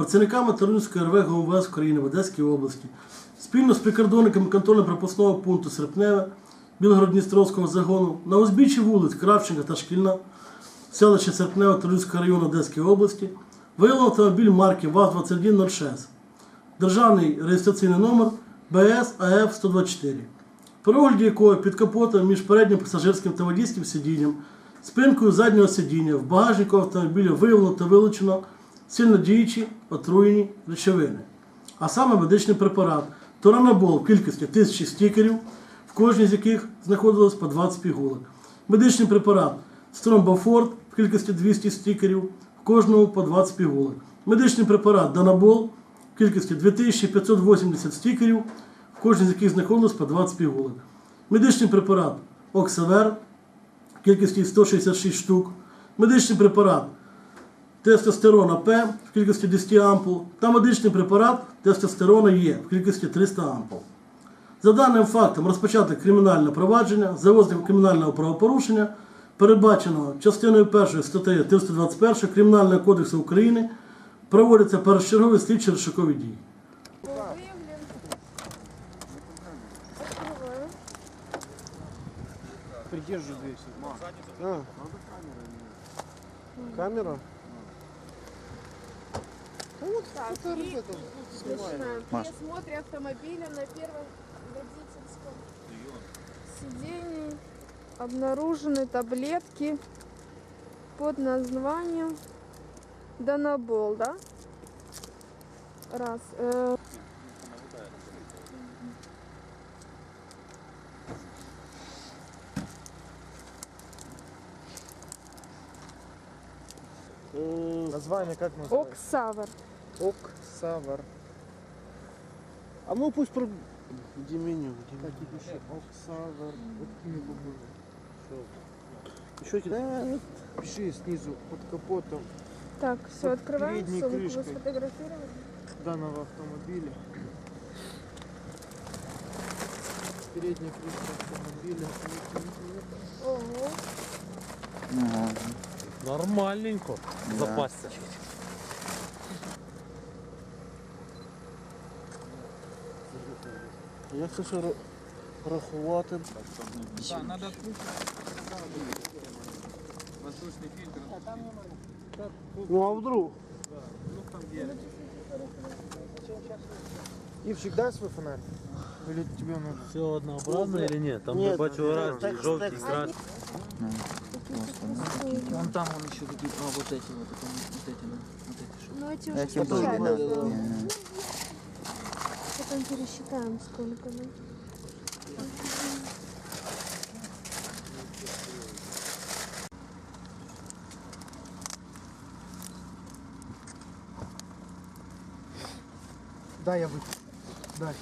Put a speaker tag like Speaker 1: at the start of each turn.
Speaker 1: працівниками Тарнівської РВ ГУМВС України в Одеській області спільно з прикордонниками контрольно-пропускного пункту Серпневе Білгород-Дністровського загону на узбіччі вулиць Кравченка та Шкільна селище Серпневе Тарнівського району Одеської області виявлено автомобіль марки ВАЗ-2106. Державний реєстраційний номер БС АФ 124 при огляді якого під капотом між переднім пасажирським та водійським сидінням, спинкою заднього сидіння. В багажнику автомобіля виявлено та вилучено сильнодіючі отруєні речовини, а саме медичний препарат Торанабол в кількості тисячі стікерів, в кожній з яких знаходилось по 20 пігулок. Медичний препарат Стромбофорд в кількості 200 стікерів, в кожному по 20 пігулок. Медичний препарат Данабол в кількості 2580 стікерів, в кожній з яких знаходилось по 20 пігулок. Медичний препарат Оксавер в кількості 166 штук. Медичний препарат тестостерона П в кількості 10 ампул та медичний препарат тестостерона Е в кількості 300 ампул. За даним фактом розпочати кримінальне провадження за розглядом кримінального правопорушення, передбаченого частиною 1 статтею 321 Кримінального кодексу України, проводяться першочергові слідчі розшукові дії.
Speaker 2: Придержу. А. Камера?
Speaker 3: Так,
Speaker 4: Маш.
Speaker 3: осмотре автомобиля на первом водительском сидении обнаружены таблетки под названием Данабол, да? Раз. Э,
Speaker 2: Название как называется?
Speaker 3: Оксавар.
Speaker 2: Оксавар. А ну пусть про... Где меню? Где так и пиши. Оксавар. Вот не похоже. Еще тебе... Пиши снизу под капотом
Speaker 3: Так, все,
Speaker 2: Под
Speaker 3: открываем. вы сфотографировали?
Speaker 2: данного автомобиля. Передняя крышка автомобиля.
Speaker 3: Ого.
Speaker 4: Ага.
Speaker 5: Нормальненько.
Speaker 4: Да.
Speaker 5: Запасся.
Speaker 2: Ще ра- рахувати?
Speaker 6: Да, надо воздушный фильтр.
Speaker 2: Ну а вдруг?
Speaker 6: Ну там где?
Speaker 2: Ивчик, дай свой фонарь. Или тебе нужно?
Speaker 5: Все однообразно или нет? Там
Speaker 2: Нет,
Speaker 5: я бачу жовтий,
Speaker 2: текст.
Speaker 5: красний.
Speaker 6: Вон там он еще какие-то, а вот эти вот, это вот эти, да, вот эти что.
Speaker 3: Ну эти уже
Speaker 4: Эти были,
Speaker 3: случайно.
Speaker 4: да. Не.
Speaker 3: Потом пересчитаем сколько, да?
Speaker 2: Дай я выпью. Дай.